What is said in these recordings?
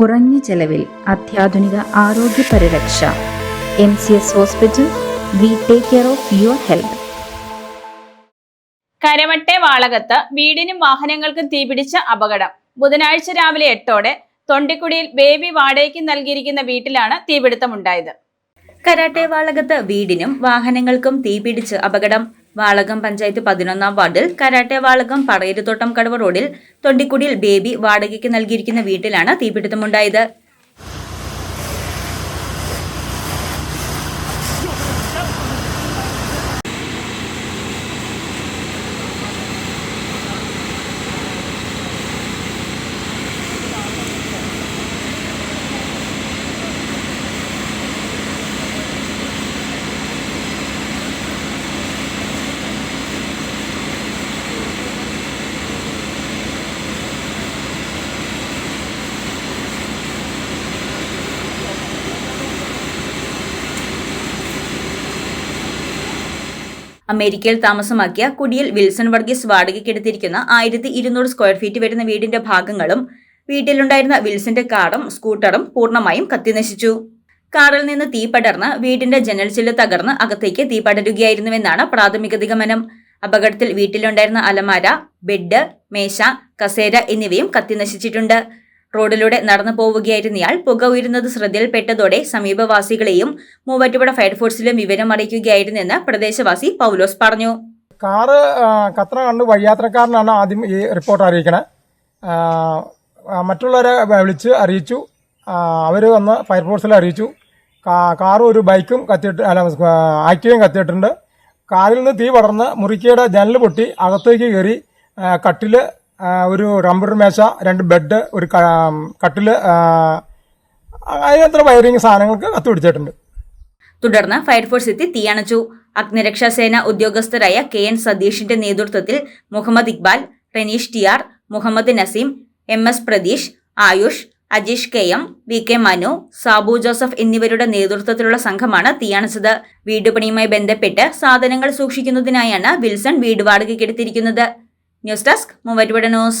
കുറഞ്ഞ ചെലവിൽ അത്യാധുനിക ആരോഗ്യ പരിരക്ഷ. M C S hospital we take care of your health. കരമട്ടെ വാളകത്ത് വീടിനും വാഹനങ്ങൾക്കും തീപിടിച്ച അപകടം. ബുധനാഴ്ച രാവിലെ എട്ടോടെ തൊണ്ടിക്കുടിയിൽ ബേബി വാടകയ്ക്ക് നൽകിയിരിക്കുന്ന വീട്ടിലാണ് തീപിടുത്തമുണ്ടായത്. കരാട്ടെ വാളകത്ത് വീടിനും വാഹനങ്ങൾക്കും തീപിടിച്ച് അപകടം. വാളകം പഞ്ചായത്ത് പതിനൊന്നാം വാർഡിൽ കരാട്ടെ വാളകം പടയരുത്തോട്ടം കടവ് റോഡിൽ തൊണ്ടിക്കുടിയിൽ ബേബി വാടകയ്ക്ക് നൽകിയിരിക്കുന്ന വീട്ടിലാണ് തീപിടുത്തമുണ്ടായത്. അമേരിക്കയിൽ താമസമാക്കിയ കുടിയിൽ വിൽസൺ വർഗീസ് വാടകയ്ക്കെടുത്തിരിക്കുന്ന ആയിരത്തി ഇരുന്നൂറ് സ്ക്വയർ ഫീറ്റ് വരുന്ന വീടിന്റെ ഭാഗങ്ങളും വീട്ടിലുണ്ടായിരുന്ന വിൽസന്റെ കാറും സ്കൂട്ടറും പൂർണമായും കത്തിനശിച്ചു. കാറിൽ നിന്ന് തീ പടർന്ന് വീടിന്റെ ജനൽ ചില്ല് തകർന്ന് അകത്തേക്ക് തീ പടരുകയായിരുന്നുവെന്നാണ് പ്രാഥമിക നിഗമനം. അപകടത്തിൽ വീട്ടിലുണ്ടായിരുന്ന അലമാര ബെഡ് മേശ കസേര എന്നിവയും കത്തിനശിച്ചിട്ടുണ്ട്. റോഡിലൂടെ നടന്നു പോവുകയായിരുന്ന ഇയാൾ പുക ഉയരുന്നത് ശ്രദ്ധയിൽപ്പെട്ടതോടെ സമീപവാസികളെയും മൂവാറ്റുപുഴ ഫയർഫോഴ്സിലും വിവരം അറിയിക്കുകയായിരുന്നെന്ന് പ്രദേശവാസി പൗലോസ് പറഞ്ഞു. കാറ് കത്ര കണ്ട് വഴിയാത്രക്കാരനാണ് ആദ്യം ഈ റിപ്പോർട്ട് അറിയിക്കണേ. മറ്റുള്ളവരെ വിളിച്ച് അറിയിച്ചു. അവർ വന്ന് ഫയർഫോഴ്സിൽ അറിയിച്ചു. കാറും ഒരു ബൈക്കും കത്തിയിട്ട് അല്ല ആക്റ്റീവും കത്തിയിട്ടുണ്ട്. കാറിൽ നിന്ന് തീ പടർന്ന് മുറിക്കയുടെ ജനൽ പൊട്ടി അകത്തേക്ക് കയറി കട്ടിൽ ഒരു റംബർ മേശ രണ്ട് ബെഡ് ഒരു കട്ടിൽ അതിനത്ര വയറിങ് സാധനങ്ങൾക്ക് കത്തുപിടിച്ചിട്ടുണ്ട് തുടർന്ന് ഫയർഫോഴ്സ് എത്തി തീയണച്ചു. അഗ്നിരക്ഷാസേന ഉദ്യോഗസ്ഥരായ കെ എൻ സതീഷിന്റെ നേതൃത്വത്തിൽ Muhammad Iqbal Renish T R Muhammad Naseem M S Pratheesh Ayush Ajeesh K M V K Manu Sabu Joseph എന്നിവരുടെ നേതൃത്വത്തിലുള്ള സംഘമാണ് തീയണച്ചത്. വീടുപണിയുമായി ബന്ധപ്പെട്ട് സാധനങ്ങൾ സൂക്ഷിക്കുന്നതിനായാണ് വിൽസൺ വീട് വാടകയ്ക്കെടുത്തിരിക്കുന്നത് news desk Mumbai news.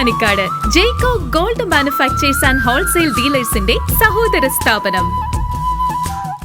Pothanicad Jaico gold manufacturers and wholesale ഡീലേഴ്സിന്റെ സഹോദര സ്ഥാപനം.